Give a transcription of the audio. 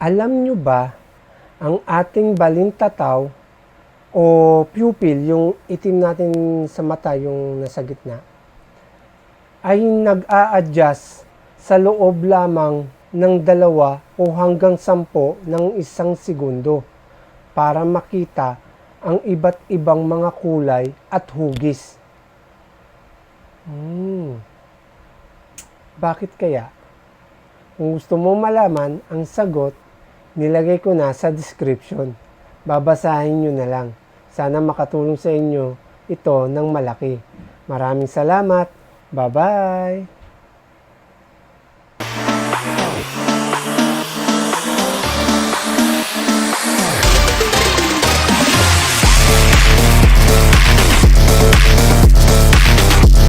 Alam nyo ba, ang ating balintataw o pupil, yung itim natin sa mata, yung nasa gitna, ay nag-a-adjust sa loob lamang ng dalawa o hanggang sampo ng isang segundo para makita ang iba't ibang mga kulay at hugis. Hmm. Bakit kaya? Kung gusto mo malaman ang sagot, nilagay ko na sa description. Babasahin nyo na lang. Sana makatulong sa inyo ito ng malaki. Maraming salamat. Bye-bye!